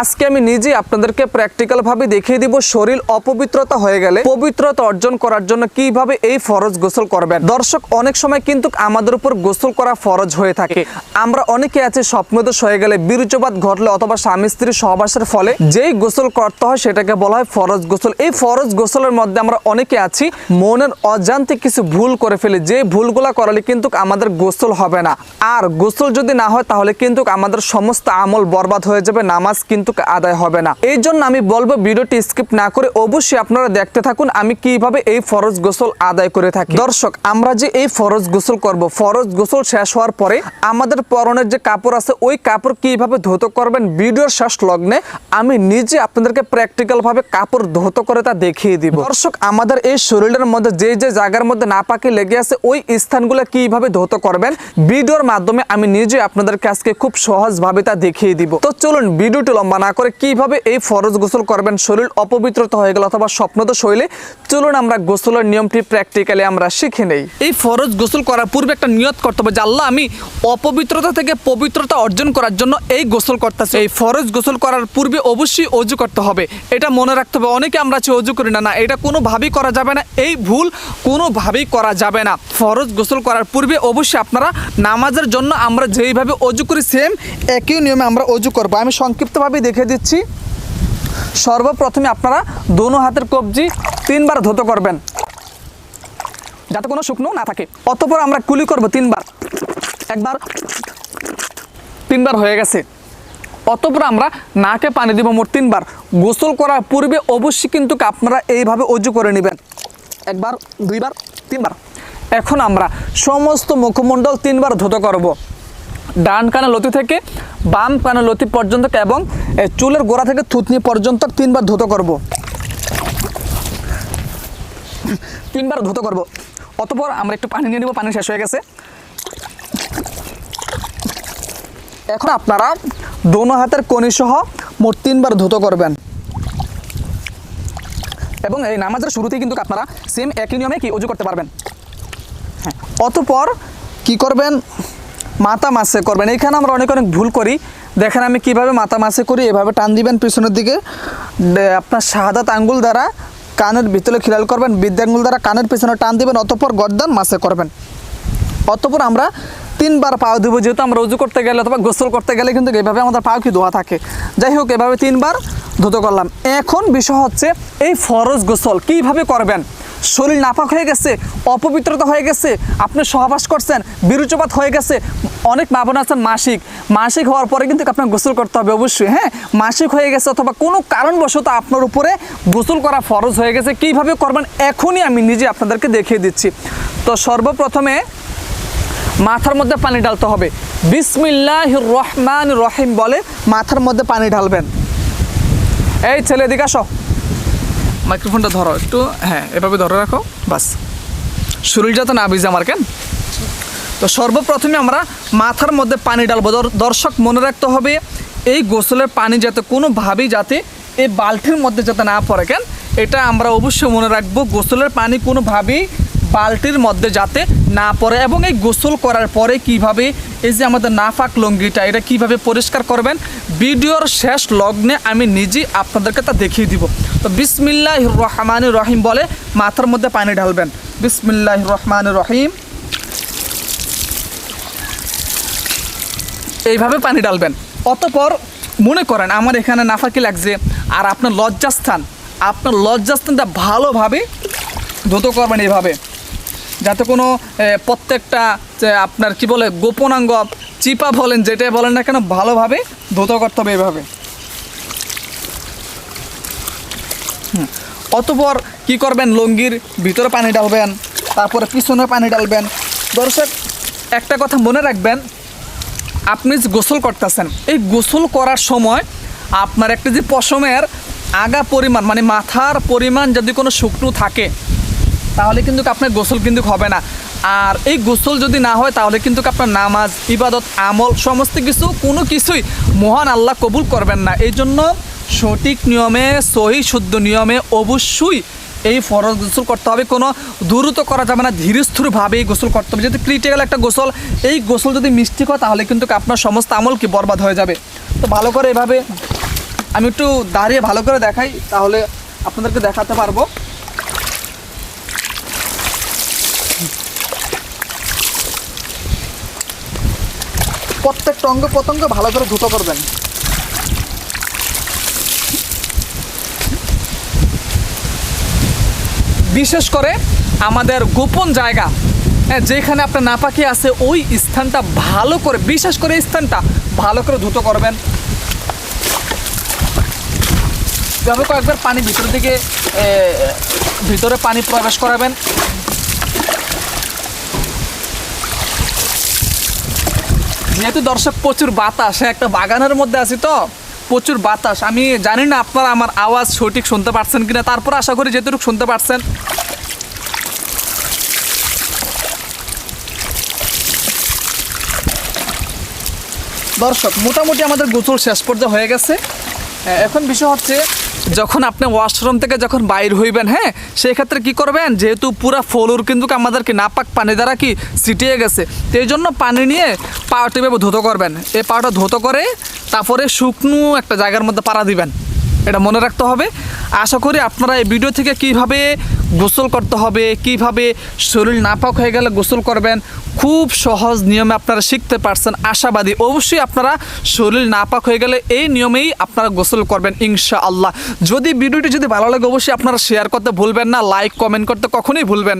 আজকে আমি নিজেই আপনাদেরকে প্র্যাকটিক্যাল ভাবে দেখিয়ে দিব শরীর অপবিত্রতা হয়ে গেলে পবিত্রতা অর্জন করার জন্য কীভাবে এই ফরজ গোসল করবেন। দর্শক, অনেক সময় কিন্তু আমাদের উপর গোসল করা ফরজ হয়ে থাকে। আমরা অনেকে আছে স্বপ্নদোষ হয়ে গেলে বীর্যপাত ঘটলে অথবা স্বামী স্ত্রীর সহবাসের ফলে যেই গোসল করতে হয় সেটাকে বলা হয় ফরজ গোসল। এই ফরজ গোসলের মধ্যে আমরা অনেকে আছি, মনের অজান্তে কিছু ভুল করে ফেলি। যে ভুলগুলা করালে কিন্তু আমাদের গোসল হবে না। আর গোসল যদি না হয় তাহলে কিন্তু আমাদের সমস্ত আমল বরবাদ হয়ে যাবে, নামাজ কিন্তু আদায় হবে না। এই জন্য আমি বলব ভিডিওটি স্কিপ না করে অবশ্যই আপনারা দেখতে থাকুন আমি কীভাবে এই ফরজ গোসল আদায় করে থাকি। দর্শক, আমরা যে এই ফরজ গোসল করব, ফরজ গোসল শেষ হওয়ার পরে আমাদের পরনের যে কাপড় আছে, ওই কাপড় কীভাবে ধৌত করবেন ভিডিওর শেষ লগ্নে আমি নিজে আপনাদেরকে প্র্যাকটিক্যাল ভাবে কাপড় ধৌত করে তা দেখিয়ে দিব। দর্শক, আমাদের এই শরীরের মধ্যে যে যে জায়গার মধ্যে নাপাকি লেগে আছে, ওই স্থানগুলো কীভাবে ধৌত করবেন ভিডিওর মাধ্যমে আমি নিজে আপনাদেরকে আজকে খুব সহজভাবে তা দেখিয়ে দিব। তো চলুন, ভিডিওটি লম্বা না করে কীভাবে এই ফরজ গোসল করবেন? শরীর অপবিত্রতা হয়ে গেল অথবা স্বপ্নদোষ হইলে চলুন আমরা গোসলের নিয়মটি প্র্যাকটিক্যালি আমরা শিখে নেই। এই ফরজ গোসল করার পূর্বে একটা নিয়ত করতে হবে যে, আল্লাহ, আমি অপবিত্রতা থেকে পবিত্রতা অর্জন করার জন্য এই গোসল করতেছি। এই ফরজ গোসল করার পূর্বে অবশ্যই অজু করতে হবে। এটা মনে রাখতে হবে, অনেকে আমরা আছি, অজু করি না না, এটা কোনোভাবেই করা যাবে না, এই ভুল কোনোভাবেই করা যাবে না। ফরজ গোসল করার পূর্বে অবশ্যই আপনারা নামাজের জন্য আমরা যেইভাবে অজু করি সেম একই নিয়মে আমরা অজু করব। আমি সংক্ষিপ্তভাবে দেখে দিচ্ছি। সর্বপ্রথমে আপনারা দোনো হাতের কবজি তিনবার ধৌত করবেন, যাতে কোনো শুকনো না থাকে। অতপর আমরা কুলি করব তিনবার। একবার, তিনবার হয়ে গেছে। অতপর আমরা নাকে পানি দিব মোট তিনবার। গোসল করার পূর্বে অবশ্যই কিন্তু আপনারা এইভাবে অজু করে নেবেন। একবার, দুইবার, তিনবার। এখন আমরা সমস্ত মুখমণ্ডল তিনবার ধুতো করব। ডান কানে লতি থেকে বাম কানে লতি পর্যন্ত এবং চুলের গোড়া থেকে থুতনি পর্যন্ত তিনবার ধুতো করব। তিনবার ধুতো করব। অতপর আমরা একটু পানি নিয়ে নেব, পানি শেষ হয়ে গেছে। এখন আপনারা দোনো হাতের কনি সহ মোট তিনবার ধুতো করবেন। এবং এই নামাজের শুরুতেই কিন্তু আপনারা সেম একই নিয়মে কি উজু করতে পারবেন। হ্যাঁ অতপর কি করবেন? মাথা মাসে করবেন। এইখানে আমরা অনেক অনেক ভুল করি। দেখেন আমি কীভাবে মাথা মাসে করি, এভাবে টান দিবেন পিছনের দিকে। আপনার শাহাদাত আঙ্গুল দ্বারা কানের ভিতরে খিলাল করবেন বিদ্যাঙ্গুল দ্বারা কানের পিছনে টান দিবেন, অতপর গর্দান মাসে করবেন। অতপর আমরা তিনবার পাও দিব, যেহেতু আমরা উজু করতে গেলে অথবা গোসল করতে গেলে কিন্তু এভাবে আমাদের পাও কি ধোয়া থাকে। যাই হোক, এভাবে তিনবার ধুতো করলাম। এখন বিষয় হচ্ছে এই ফরজ গোসল কীভাবে করবেন? শরীর নাফাক হয়ে গেছে, অপবিত্রতা হয়ে গেছে, আপনি সহবাস করছেন বিরুচপাত হয়ে গেছে। অনেক মা বোন আছেন মাসিক। মাসিক হওয়ার পরে কিন্তু আপনার গোসল করতে হবে অবশ্যই হ্যাঁ? মাসিক হয়ে গেছে অথবা কোনো কারণবশত আপনার উপরে গোসল করা ফরজ হয়ে গেছে, কীভাবে করবেন এখনই আমি নিজে আপনাদেরকে দেখিয়ে দিচ্ছি। তো সর্বপ্রথমে মাথার মধ্যে পানি ঢালতে হবে। বিসমিল্লাহ রহমান রহিম বলে মাথার মধ্যে পানি ঢালবেন। এই ছেলে আসো। মাইক্রোফোনটা ধরো, একটু হ্যাঁ এভাবে ধরে রাখো, বাস। শরীরটা তো না ভিজে আমার কেন? তো সর্বপ্রথমে আমরা মাথার মধ্যে পানি ডালবো দর- দর্শক, মনে রাখতে হবে, এই গোসলের পানি যাতে কোনোভাবেই যাতে এই বালতির মধ্যে যাতে না পড়ে, কেন? এটা আমরা অবশ্যই মনে রাখব, গোসলের পানি কোনোভাবেই বালতির মধ্যে যাতে না পরে এবং এই গোসল করার পরে কীভাবে এই যে আমাদের নাফাক লঙ্গিটা, এটা কীভাবে পরিষ্কার করবেন? ভিডিওর শেষ লগ্নে আমি নিজেই আপনাদেরকে তা দেখিয়ে দিব। তো বিসমিল্লাহ রহমান রহিম বলে মাথার মধ্যে পানি ঢালবেন। বিসমিল্লাহ রহমান রহিম। এইভাবে পানি ডালবেন অতপর মনে করেন, আমার এখানে নাফাকি লাগছে আর আপনার লজ্জাস্থান, আপনার লজ্জাস্থানটা ভালোভাবে ধুতো করবেন এইভাবে। যাতে কোনো প্রত্যেকটা আপনার কি বলে, গোপনাঙ্গ, চিপা বলেন, যেটাই বলেন না কেন, ভালোভাবে ধুতো করতে হবে এইভাবে হুম। অতপর কি করবেন? লঙ্গির ভিতরে পানি ডালবেন তারপরে পিছনে পানি ডালবেন দর্শক, একটা কথা মনে রাখবেন, আপনি যে গোসল করতেছেন, এই গোসল করার সময় আপনার একটা যে পশমের আগা পরিমাণ মানে মাথার পরিমাণ যদি কোনো শুকনো থাকে তাহলে কিন্তু আপনার গোসল কিন্তু হবে না। আর এই গোসল যদি না হয়, তাহলে কিন্তু আপনার নামাজ, ইবাদত, আমল সমস্ত কিছু, কোনো কিছুই মহান আল্লাহ কবুল করবেন না। এই জন্য সঠিক নিয়মে, সহি, শুদ্ধ নিয়মে অবশ্যই এই ফরজ গোসল করতে হবে। কোনো দ্রুত করা যাবে না, ধীরস্থুরভাবে এই গোসল করতে হবে। যেহেতু ক্রিটিক্যাল একটা গোসল, এই গোসল যদি মিষ্টি হয়, তাহলে কিন্তু আপনার সমস্ত আমল কি বরবাদ হয়ে যাবে। তো ভালো করে এভাবে আমি একটু দাঁড়িয়ে ভালো করে দেখাই, তাহলে আপনাদেরকে দেখাতে পারব। প্রত্যেকটা অঙ্গ প্রত্যঙ্গ ভালো করে ধুতো করবেন। বিশেষ করে আমাদের গোপন জায়গা যেখানে আপনার নাপাকি আছে, ওই স্থানটা ভালো করে, বিশেষ করে স্থানটা ভালো করে ধুতো করবেন। এভাবে কয়েকবার পানি ভিতরের দিকে ভিতরে পানি প্রবেশ করাবেন। যেহেতু দর্শক প্রচুর বাতাস হ্যাঁ, একটা বাগানের মধ্যে আছি তো প্রচুর বাতাস। আমি জানি না আপনারা আমার আওয়াজ সঠিক শুনতে পারছেন কিনা তারপর আশা করি যেটুকু শুনতে পারছেন। দর্শক মোটামুটি আমাদের গোসল শেষ পর্যায়ে হয়ে গেছে। এখন বিষয় হচ্ছে, যখন আপনি ওয়াশরুম থেকে যখন বাইর হইবেন হ্যাঁ সেই ক্ষেত্রে কি করবেন? যেহেতু পুরা ফলোর কিন্তু আমাদেরকে নাপাক পানি দ্বারা কি ছিটিয়ে গেছে এই জন্য পানি নিয়ে পাওয়াটা এভাবে ধুতো করবেন। এই পাওয়াটা ধুতো করে তারপরে শুকনো একটা জায়গার মধ্যে পাড়া দিবেন। এটা মনে রাখতে হবে। আশা করি আপনারা এই ভিডিও থেকে কীভাবে গোসল করতে হবে, কীভাবে শরীর নাপাক হয়ে গেলে গোসল করবেন, খুব সহজ নিয়মে আপনারা শিখতে পারছেন। আশাবাদী অবশ্যই আপনারা শরীর নাপাক হয়ে গেলে এই নিয়মেই আপনারা গোসল করবেন ইনশা আল্লাহ যদি ভিডিওটি যদি ভালো লাগে, অবশ্যই আপনারা শেয়ার করতে ভুলবেন না লাইক কমেন্ট করতে কখনোই ভুলবেন।